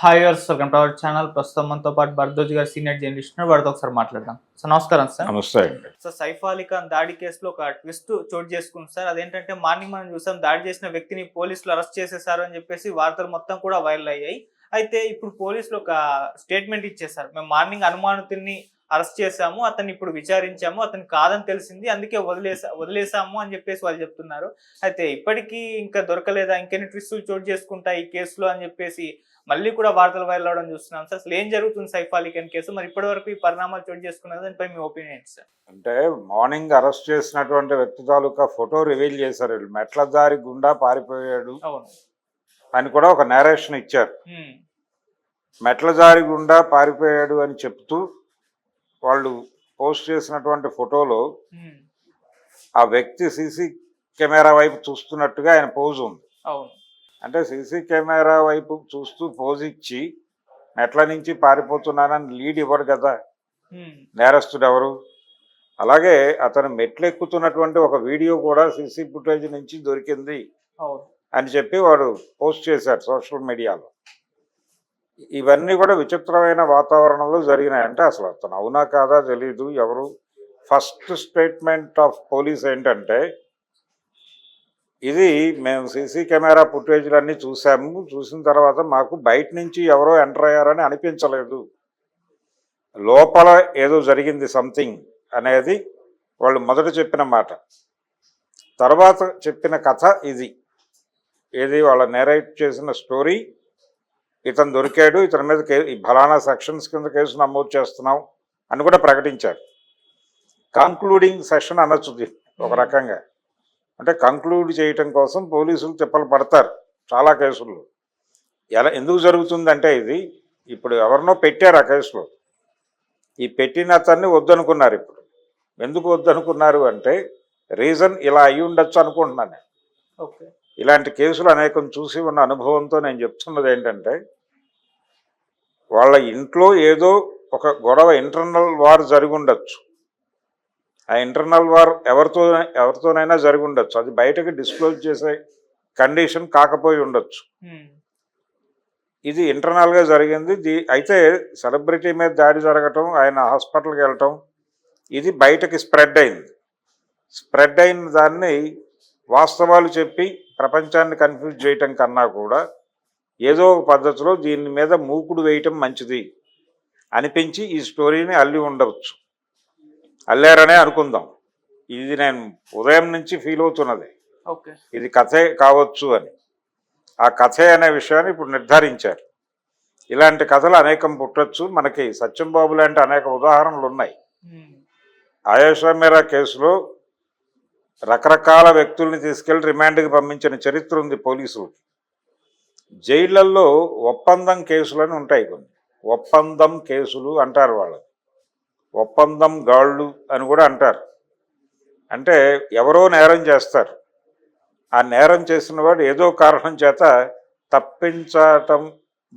Hi viewers welcome to our channel ప్రస్తుతం మనతో పాటు భరద్వాజ్ గారు సీనియర్ జర్నలిస్ట్. వారితో ఒకసారి మాట్లాడదాం. సార్ నమస్కారం సార్ నమస్తే సార్ సైఫ్ అలీ ఖాన్ దాడి కేసులో ఒక ట్విస్ట్ చోటు చేసుకుంది సార్ అదేంటంటే మార్నింగ్ మనం చూసాం దాడి చేసిన వ్యక్తిని పోలీసులు అరెస్ట్ చేసేసారు అని చెప్పేసి వార్తలు మొత్తం కూడా వైరల్ అయ్యాయి. అయితే ఇప్పుడు పోలీసులు ఒక స్టేట్మెంట్ ఇచ్చేసారు మేము మార్నింగ్ అనుమానితుల్ని అరెస్ట్ చేశాము అతన్ని ఇప్పుడు విచారించాము అతను కాదని తెలిసింది అందుకే వదిలేసా వదిలేసాము అని చెప్పేసి వాళ్ళు చెప్తున్నారు. అయితే ఇప్పటికీ ఇంకా దొరకలేదా? ఇంకెన్ని ట్విస్టులు చోటు చేసుకుంటాయి ఈ కేసులో అని చెప్పేసి మళ్ళీ కూడా వార్తలు వైరల్ అవడం చూస్తున్నాం. సార్ అసలు ఏం జరుగుతుంది సైఫ్ అలీ ఖాన్ కేసు? మరి ఇప్పటి వరకు ఈ పరిణామాలు చోటు చేసుకున్నది? దానిపై మీ ఒపీనియన్ సార్? అంటే మార్నింగ్ అరెస్ట్ చేసినటువంటి వ్యక్తి తాలూకా ఫోటో రివీల్ చేశారు. వీళ్ళు మెట్ల దారి గుండా పారిపోయాడు అవును. అని కూడా ఒక నేరేషన్ ఇచ్చారు. మెట్ల దారి గుండా పారిపోయాడు అని చెప్తూ వాళ్ళు పోస్ట్ చేసినటువంటి ఫోటోలో ఆ వ్యక్తి సీసీ కెమెరా వైపు చూస్తున్నట్టుగా ఆయన పోజ్ ఉంది. అవును. అంటే సీసీ కెమెరా వైపు చూస్తూ పోజ్ ఇచ్చి మెట్ల నుంచి పారిపోతున్నానని లీడ్ ఇవ్వడు కదా. నేరస్తుడు ఎవరు? అలాగే అతను మెట్లు ఎక్కుతున్నటువంటి ఒక వీడియో కూడా సీసీ ఫుటేజ్ నుంచి దొరికింది అని చెప్పి వాడు పోస్ట్ చేశాడు సోషల్ మీడియాలో. ఇవన్నీ కూడా విచిత్రమైన వాతావరణంలో జరిగినాయంటే అసలు అతను అవునా కాదా తెలీదు. ఎవరు? ఫస్ట్ స్టేట్మెంట్ ఆఫ్ పోలీస్ ఏంటంటే ఇది మేము సీసీ కెమెరా ఫుటేజ్లన్నీ చూసాము. చూసిన తర్వాత మాకు బయట నుంచి ఎవరో ఎంటర్ అయ్యారని అనిపించలేదు. లోపల ఏదో జరిగింది సంథింగ్ అనేది వాళ్ళు మొదట చెప్పిన మాట. తర్వాత చెప్పిన కథ ఇది. ఏది వాళ్ళ నెరేట్ చేసిన స్టోరీ. ఇతను దొరికాడు ఇతని మీద కే ఈ ఫలానా సెక్షన్స్ కింద కేసు నమోదు చేస్తున్నాం అని కూడా ప్రకటించారు. కంక్లూడింగ్ సెషన్ అనొచ్చు ఒక రకంగా. అంటే కంక్లూడ్ చేయటం కోసం పోలీసులు తిప్పలు పడతారు చాలా కేసుల్లో. ఎలా ఎందుకు జరుగుతుందంటే ఇది ఇప్పుడు ఎవరినో పెట్టారు ఆ కేసులో. ఈ పెట్టిన అతన్ని వద్దనుకున్నారు ఇప్పుడు. ఎందుకు వద్దనుకున్నారు అంటే రీజన్ ఇలా అయి ఉండొచ్చు అనుకుంటున్నాను ఓకే. ఇలాంటి కేసులు అనేకం చూసి ఉన్న అనుభవంతో నేను చెప్తున్నది ఏంటంటే వాళ్ళ ఇంట్లో ఏదో ఒక గొడవ ఇంటర్నల్ వార్ జరిగి ఉండొచ్చు. ఆ ఇంటర్నల్ వార్ ఎవరితో ఎవరితోనైనా జరిగి ఉండొచ్చు. అది బయటకు డిస్క్లోజ్ చేసే కండిషన్ కాకపోయి ఉండొచ్చు. ఇది ఇంటర్నల్గా జరిగింది. దీ అయితే సెలబ్రిటీ మీద దాడి జరగటం ఆయన హాస్పిటల్కి వెళ్ళటం ఇది బయటకి స్ప్రెడ్ అయింది. స్ప్రెడ్ అయిన దాన్ని వాస్తవాలు చెప్పి ప్రపంచాన్ని కన్ఫ్యూజ్ చేయటం కన్నా కూడా ఏదో ఒక పద్ధతిలో దీని మీద మూకుడు వేయటం మంచిది అనిపించి ఈ స్టోరీని అల్లి ఉండవచ్చు. అల్లారనే అనుకుందాం. ఇది నేను ఉదయం నుంచి ఫీల్ అవుతున్నది. ఇది కథే కావచ్చు అని. ఆ కథే అనే విషయాన్ని ఇప్పుడు నిర్ధారించారు. ఇలాంటి కథలు అనేకం పుట్టొచ్చు. మనకి సత్యం బాబు లాంటి అనేక ఉదాహరణలు ఉన్నాయి. ఆయేషా మీరా కేసులో రకరకాల వ్యక్తుల్ని తీసుకెళ్ళి రిమాండ్కి పంపించిన చరిత్ర ఉంది పోలీసులకి జైళ్ళలో ఒప్పందం కేసులని ఉంటాయి కొన్ని. ఒప్పందం కేసులు అంటారు వాళ్ళు ఒప్పందం గాళ్ళు అని కూడా అంటారు. అంటే ఎవరో నేరం చేస్తారు. ఆ నేరం చేసిన వాడు ఏదో కారణం చేత తప్పించటం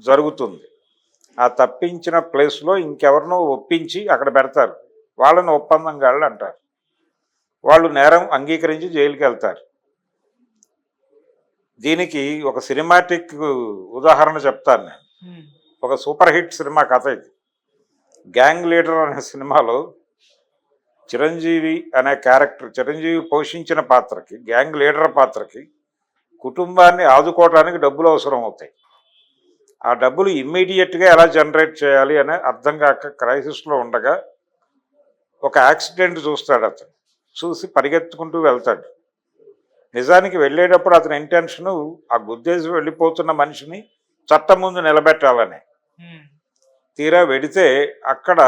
జరుగుతుంది. ఆ తప్పించిన ప్లేస్లో ఇంకెవరినో ఒప్పించి అక్కడ పెడతారు. వాళ్ళని ఒప్పందం గాళ్ళు అంటారు. వాళ్ళు నేరం అంగీకరించి జైలుకి వెళ్తారు. దీనికి ఒక సినిమాటిక్ ఉదాహరణ చెప్తాను నేను. ఒక సూపర్ హిట్ సినిమా కథ ఇది. గ్యాంగ్ లీడర్ అనే సినిమాలో చిరంజీవి అనే క్యారెక్టర్ చిరంజీవి పోషించిన పాత్రకి గ్యాంగ్ లీడర్ పాత్రకి కుటుంబాన్ని ఆదుకోవడానికి డబ్బులు అవసరం అవుతాయి. ఆ డబ్బులు ఇమ్మీడియట్గా ఎలా జనరేట్ చేయాలి అనే అర్థం కాక క్రైసిస్లో ఉండగా ఒక యాక్సిడెంట్ చూస్తాడు అతను. చూసి పరిగెత్తుకుంటూ వెళ్తాడు. నిజానికి వెళ్ళేటప్పుడు అతని ఇంటెన్షను ఆ గుద్దేసి వెళ్ళిపోతున్న మనిషిని చట్టం ముందు నిలబెట్టాలని. తీరా వెడితే అక్కడ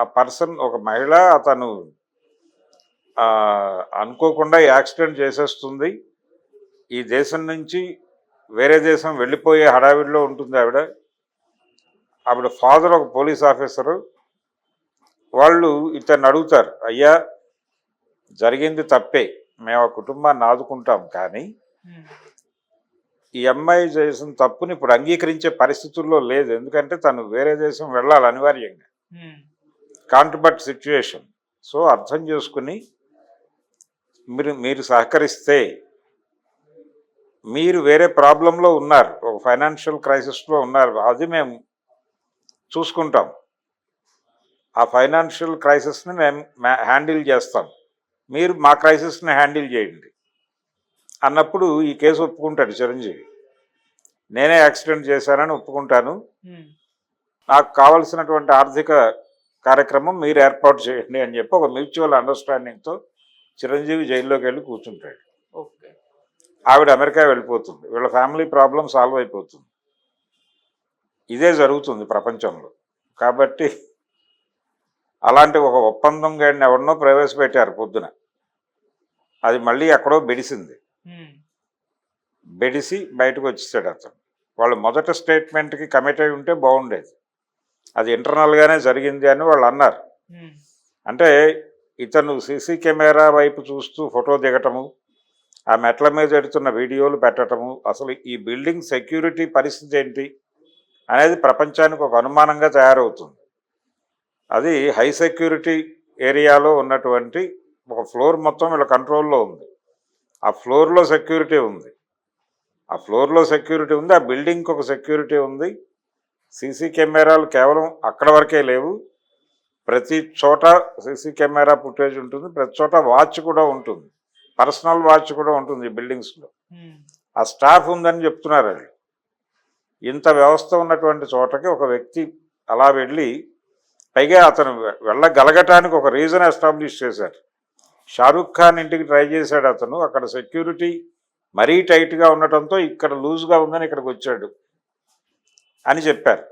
ఆ పర్సన్ ఒక మహిళ అతను అనుకోకుండా యాక్సిడెంట్ చేసేస్తుంది. ఈ దేశం నుంచి వేరే దేశం వెళ్ళిపోయే హడావిడిలో ఉంటుంది ఆవిడ. ఆవిడ ఫాదర్ ఒక పోలీస్ ఆఫీసరు. వాళ్ళు ఇతన్ని అడుగుతారు అయ్యా జరిగింది తప్పే. మేము ఆ కుటుంబాన్ని ఆదుకుంటాం కానీ ఈ అమ్మాయి చేసిన తప్పుని ఇప్పుడు అంగీకరించే పరిస్థితుల్లో లేదు. ఎందుకంటే తను వేరే దేశం వెళ్ళాలి అనివార్యంగా. ఉమ్, సిచ్యువేషన్ సో అర్థం చేసుకుని మీరు మీరు సహకరిస్తే మీరు వేరే ప్రాబ్లంలో ఉన్నారు. ఒక ఫైనాన్షియల్ క్రైసిస్లో ఉన్నారు. అది మేము చూసుకుంటాం. ఆ ఫైనాన్షియల్ క్రైసిస్ని మేము హ్యాండిల్ చేస్తాం. మీరు మా క్రైసిస్ని హ్యాండిల్ చేయండి. అన్నప్పుడు ఈ కేసు ఒప్పుకుంటాడు చిరంజీవి. నేనే యాక్సిడెంట్ చేశానని ఒప్పుకుంటాను. నాకు కావలసినటువంటి ఆర్థిక కార్యక్రమం మీరు ఏర్పాటు చేయండి అని చెప్పి ఒక మ్యూచువల్ అండర్స్టాండింగ్తో చిరంజీవి జైల్లోకి వెళ్ళి కూర్చుంటాడు. ఓకే. ఆవిడ అమెరికా వెళ్ళిపోతుంది. వీళ్ళ ఫ్యామిలీ ప్రాబ్లం సాల్వ్ అయిపోతుంది. ఇదే జరుగుతుంది ప్రపంచంలో. కాబట్టి అలాంటి ఒక ఒప్పందం గాడిని ఎవరినో ప్రవేశపెట్టారు పొద్దున. అది మళ్ళీ ఎక్కడో బెడిసింది. బెడిసి బయటకు వచ్చేసాడు అతను. వాళ్ళు మొదట స్టేట్మెంట్కి కమిట్ అయి ఉంటే బాగుండేది. అది ఇంటర్నల్గానే జరిగింది అని వాళ్ళు అన్నారు. అంటే ఇతను సీసీ కెమెరా వైపు చూస్తూ ఫోటో దిగటము ఆ మెట్ల మీద ఎడుతున్న వీడియోలు పెట్టటము అసలు ఈ బిల్డింగ్ సెక్యూరిటీ పరిస్థితి ఏంటి అనేది ప్రపంచానికి ఒక అనుమానంగా తయారవుతుంది. అది హై సెక్యూరిటీ ఏరియాలో ఉన్నటువంటి ఒక ఫ్లోర్ మొత్తం వీళ్ళ కంట్రోల్లో ఉంది. ఆ ఫ్లోర్లో సెక్యూరిటీ ఉంది. ఆ ఫ్లోర్లో సెక్యూరిటీ ఉంది. ఆ బిల్డింగ్కి ఒక సెక్యూరిటీ ఉంది. సీసీ కెమెరాలు కేవలం అక్కడ వరకే లేవు. ప్రతి చోట సీసీ కెమెరా ఫుటేజ్ ఉంటుంది. ప్రతి చోట వాచ్ కూడా ఉంటుంది. పర్సనల్ వాచ్ కూడా ఉంటుంది ఈ బిల్డింగ్స్లో. ఉమ్, ఆ స్టాఫ్ ఉందని చెప్తున్నారు వాళ్ళు. ఇంత వ్యవస్థ ఉన్నటువంటి చోటకి ఒక వ్యక్తి అలా వెళ్ళి పైగా అతను వెళ్ళగలగటానికి ఒక రీజన్ ఎస్టాబ్లిష్ చేశారు షారుఖ్ ఖాన్ ఇంటికి ట్రై చేశాడు అతను. అక్కడ సెక్యూరిటీ మరీ టైట్గా ఉండటంతో ఇక్కడ లూజ్గా ఉందని ఇక్కడికి వచ్చాడు అని చెప్పారు.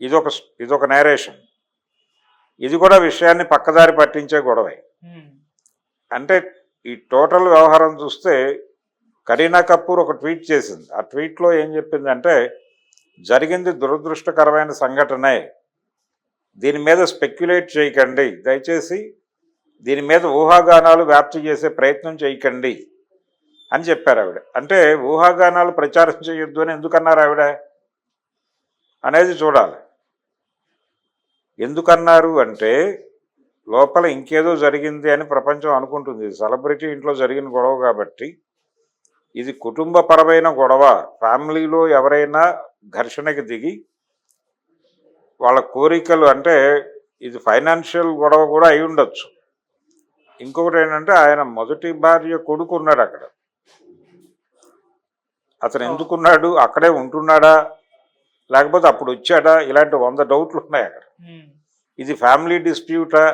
ఇదొక ఇదొక నేరేషన్ ఇది కూడా విషయాన్ని పక్కదారి పట్టించే గొడవే. అంటే ఈ టోటల్ వ్యవహారం చూస్తే కరీనా కపూర్ ఒక ట్వీట్ చేసింది. ఆ ట్వీట్లో ఏం చెప్పిందంటే జరిగింది దురదృష్టకరమైన సంఘటనే. దీని మీద స్పెక్యులేట్ చేయకండి. దయచేసి దీని మీద ఊహాగానాలు వ్యాప్తి చేసే ప్రయత్నం చేయకండి అని చెప్పారు ఆవిడ. అంటే ఊహాగానాలు ప్రచారం చేయొద్దు అని ఎందుకన్నారు ఆవిడ? అనేది చూడాలి. ఎందుకన్నారు అంటే లోపల ఇంకేదో జరిగింది అని ప్రపంచం అనుకుంటుంది. సెలబ్రిటీ ఇంట్లో జరిగిన గొడవ కాబట్టి ఇది కుటుంబపరమైన గొడవ. ఫ్యామిలీలో ఎవరైనా ఘర్షణకి దిగి వాళ్ళ కోరికలు అంటే ఇది ఫైనాన్షియల్ గొడవ కూడా అయి ఉండొచ్చు. ఇంకొకటి ఏంటంటే ఆయన మొదటి భార్య కొడుకు ఉన్నాడు అక్కడ. అతను ఎందుకున్నాడు? అక్కడే ఉంటున్నాడా? లేకపోతే అప్పుడు వచ్చాడా? ఇలాంటి వంద డౌట్లు ఉన్నాయి అక్కడ. ఇది ఫ్యామిలీ డిస్ప్యూటా?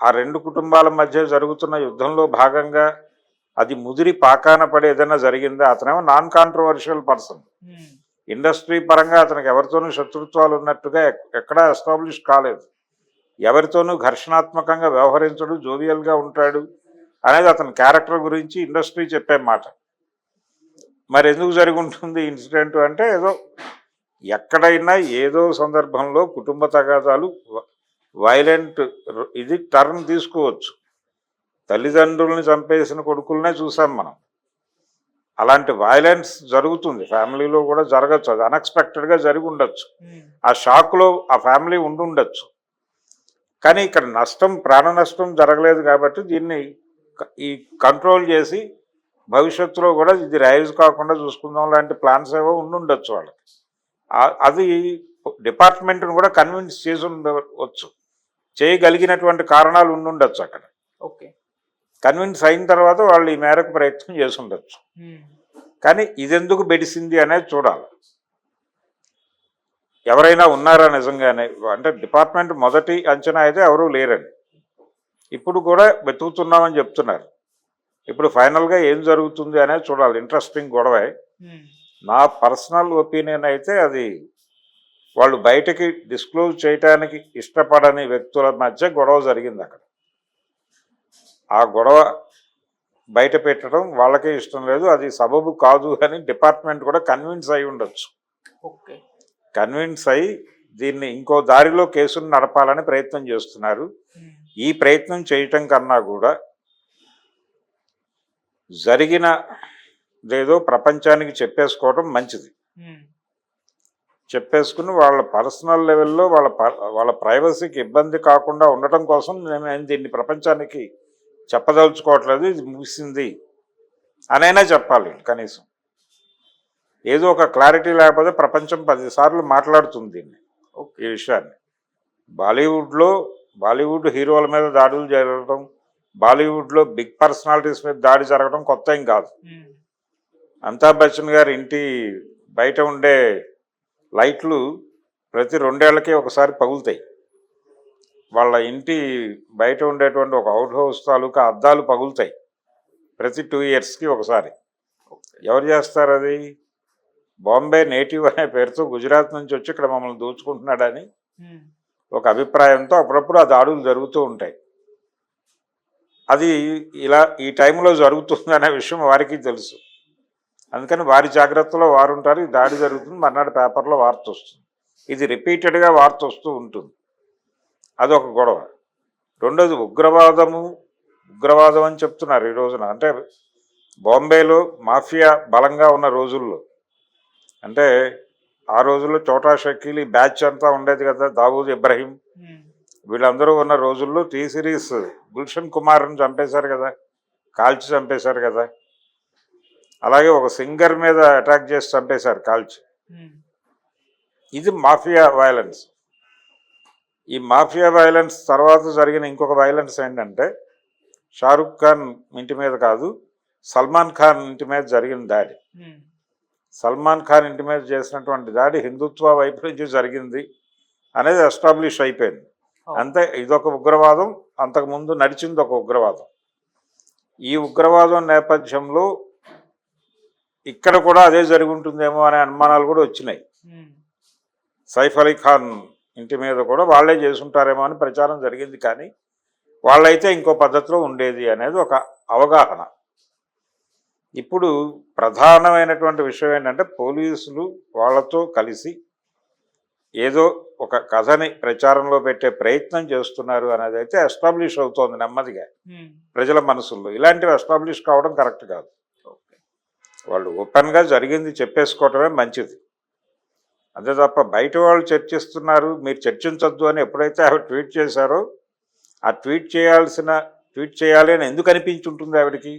ఆ రెండు కుటుంబాల మధ్య జరుగుతున్న యుద్ధంలో భాగంగా అది ముదిరి పాకాన పడి ఏదైనా జరిగిందా? అతనేమో నాన్ కాంట్రవర్షియల్ పర్సన్ ఇండస్ట్రీ పరంగా అతనికి ఎవరితోనూ శత్రుత్వాలు ఉన్నట్టుగా ఎక్కడా ఎస్టాబ్లిష్ కాలేదు. ఎవరితోనూ ఘర్షణాత్మకంగా వ్యవహరించడు జోవియల్గా ఉంటాడు అనేది అతని క్యారెక్టర్ గురించి ఇండస్ట్రీ చెప్పే మాట. మరి ఎందుకు జరుగుంటుంది ఉంటుంది ఇన్సిడెంట్ అంటే ఏదో ఎక్కడైనా ఏదో సందర్భంలో కుటుంబ తగాదాలు వైలెంట్ ఇది టర్న్ తీసుకోవచ్చు. తల్లిదండ్రుల్ని చంపేసిన కొడుకులనే చూసాం మనం. అలాంటి వైలెన్స్ జరుగుతుంది. ఫ్యామిలీలో కూడా జరగచ్చు. అది అన్ఎక్స్పెక్టెడ్గా జరిగి ఉండొచ్చు. ఆ షాక్లో ఆ ఫ్యామిలీ ఉండుండొచ్చు కానీ ఇక్కడ నష్టం ప్రాణ నష్టం జరగలేదు కాబట్టి దీన్ని ఈ కంట్రోల్ చేసి భవిష్యత్తులో కూడా ఇది రైజ్ కాకుండా చూసుకుందాం లాంటి ప్లాన్స్ ఏవో ఉండుండొచ్చు వాళ్ళకి. ఆ- అది డిపార్ట్మెంట్ను కూడా కన్విన్స్ చేసి ఉండవచ్చు. చేయగలిగినటువంటి కారణాలు ఉండుండొచ్చు అక్కడ. ఓకే. కన్విన్స్ అయిన తర్వాత వాళ్ళు ఈ మేరకు ప్రయత్నం చేసి ఉండొచ్చు కానీ ఇదెందుకు బెడిసింది అనేది చూడాలి. ఎవరైనా ఉన్నారా నిజంగానే? అంటే డిపార్ట్మెంట్ మొదటి అంచనా అయితే ఎవరూ లేరండి. ఇప్పుడు కూడా వెతుకుతున్నామని చెప్తున్నారు. ఇప్పుడు ఫైనల్గా ఏం జరుగుతుంది అనేది చూడాలి. ఇంట్రెస్టింగ్ గొడవే. నా పర్సనల్ ఒపీనియన్ అయితే అది వాళ్ళు బయటకి డిస్క్లోజ్ చేయటానికి ఇష్టపడని వ్యక్తుల మధ్య గొడవ జరిగింది అక్కడ. ఆ గొడవ బయట పెట్టడం వాళ్ళకే ఇష్టం లేదు. అది సబబు కాదు అని డిపార్ట్మెంట్ కూడా కన్విన్స్ అయి ఉండొచ్చు. ఓకే. కన్విన్స్ అయి దీన్ని ఇంకో దారిలో కేసును నడపాలని ప్రయత్నం చేస్తున్నారు. ఈ ప్రయత్నం చేయటం కన్నా కూడా జరిగిన లేదో ప్రపంచానికి చెప్పేసుకోవడం మంచిది. చెప్పేసుకుని వాళ్ళ పర్సనల్ లెవెల్లో వాళ్ళ వాళ్ళ ప్రైవసీకి ఇబ్బంది కాకుండా ఉండటం కోసం నేను దీన్ని ప్రపంచానికి చెప్పదలుచుకోవట్లేదు ఇది ముగిసింది అనైనా చెప్పాలి కనీసం. ఏదో ఒక క్లారిటీ లేకపోతే ప్రపంచం పదిసార్లు మాట్లాడుతుంది దీన్ని. ఈ విషయాన్ని. బాలీవుడ్లో బాలీవుడ్ హీరోల మీద దాడులు జరగడం బాలీవుడ్లో బిగ్ పర్సనాలిటీస్ మీద దాడి జరగడం కొత్త ఏం కాదు. అమితాబ్ బచ్చన్ గారి ఇంటి బయట ఉండే లైట్లు ప్రతి రెండేళ్ళకి ఒకసారి పగులుతాయి. వాళ్ళ ఇంటి బయట ఉండేటువంటి ఒక అవుట్ హౌస్ తాలూకా అద్దాలు పగులుతాయి. ప్రతి టూ ఇయర్స్కి ఒకసారి. ఎవరు చేస్తారు అది? బాంబే నేటివ్ అనే పేరుతో గుజరాత్ నుంచి వచ్చి ఇక్కడ మమ్మల్ని దోచుకుంటున్నాడని ఒక అభిప్రాయంతో అప్పుడప్పుడు ఆ దాడులు జరుగుతూ ఉంటాయి. అది ఇలా ఈ టైంలో జరుగుతుంది అనే విషయం వారికి తెలుసు. అందుకని వారి జాగ్రత్తలో వారు ఉంటారు ఈ దాడి జరుగుతుంది. మర్నాడు పేపర్లో వార్త వస్తుంది. ఇది రిపీటెడ్గా వార్త వస్తూ ఉంటుంది. అదొక గొడవ. రెండోది ఉగ్రవాదము ఉగ్రవాదం అని చెప్తున్నారు ఈ రోజున. అంటే బాంబేలో మాఫియా బలంగా ఉన్న రోజుల్లో. అంటే ఆ రోజుల్లో చోటా షకీల్ ఈ బ్యాచ్ అంతా ఉండేది కదా దావూద్ ఇబ్రహీం. వీళ్ళందరూ ఉన్న రోజుల్లో టీ సిరీస్ గుల్షన్ కుమార్ని చంపేశారు కదా కాల్చి చంపేశారు కదా. అలాగే ఒక సింగర్ మీద అటాక్ చేసి చంపేశారు కాల్చి. ఇది మాఫియా వైలెన్స్ ఈ మాఫియా వైలెన్స్ తర్వాత జరిగిన ఇంకొక వైలెన్స్ ఏంటంటే షారుఖ్ ఖాన్ ఇంటి మీద కాదు సల్మాన్ ఖాన్ ఇంటి మీద జరిగిన దాడి. సల్మాన్ ఖాన్ ఇంటి మీద చేసినటువంటి దాడి హిందుత్వ వైపు నుంచి జరిగింది అనేది ఎస్టాబ్లిష్ అయిపోయింది. అంతే ఇదొక ఉగ్రవాదం అంతకుముందు నడిచింది ఒక ఉగ్రవాదం. ఈ ఉగ్రవాదం నేపథ్యంలో ఇక్కడ కూడా అదే జరిగి ఉంటుందేమో అనే అనుమానాలు కూడా వచ్చినాయి. సైఫ్ అలీ ఖాన్ ఇంటి మీద కూడా వాళ్ళే చేసుంటారేమో అని ప్రచారం జరిగింది కానీ వాళ్ళైతే ఇంకో పద్ధతిలో ఉండేది అనేది ఒక అవగాహన. ఇప్పుడు ప్రధానమైనటువంటి విషయం ఏంటంటే పోలీసులు వాళ్ళతో కలిసి ఏదో ఒక కథని ప్రచారంలో పెట్టే ప్రయత్నం చేస్తున్నారు అనేది అయితే ఎస్టాబ్లిష్ అవుతోంది నెమ్మదిగా. ప్రజల మనసుల్లో. ఇలాంటివి ఎస్టాబ్లిష్ కావడం కరెక్ట్ కాదు. ఓకే. వాళ్ళు ఓపెన్గా జరిగింది చెప్పేసుకోవటమే మంచిది. అంతే తప్ప బయట వాళ్ళు చర్చిస్తున్నారు మీరు చర్చించొద్దు అని ఎప్పుడైతే ఆవిడ ట్వీట్ చేశారో ఆ ట్వీట్ చేయాల్సిన ట్వీట్ చేయాలి అని ఎందుకు అనిపించి ఉంటుంది ఆవిడకి?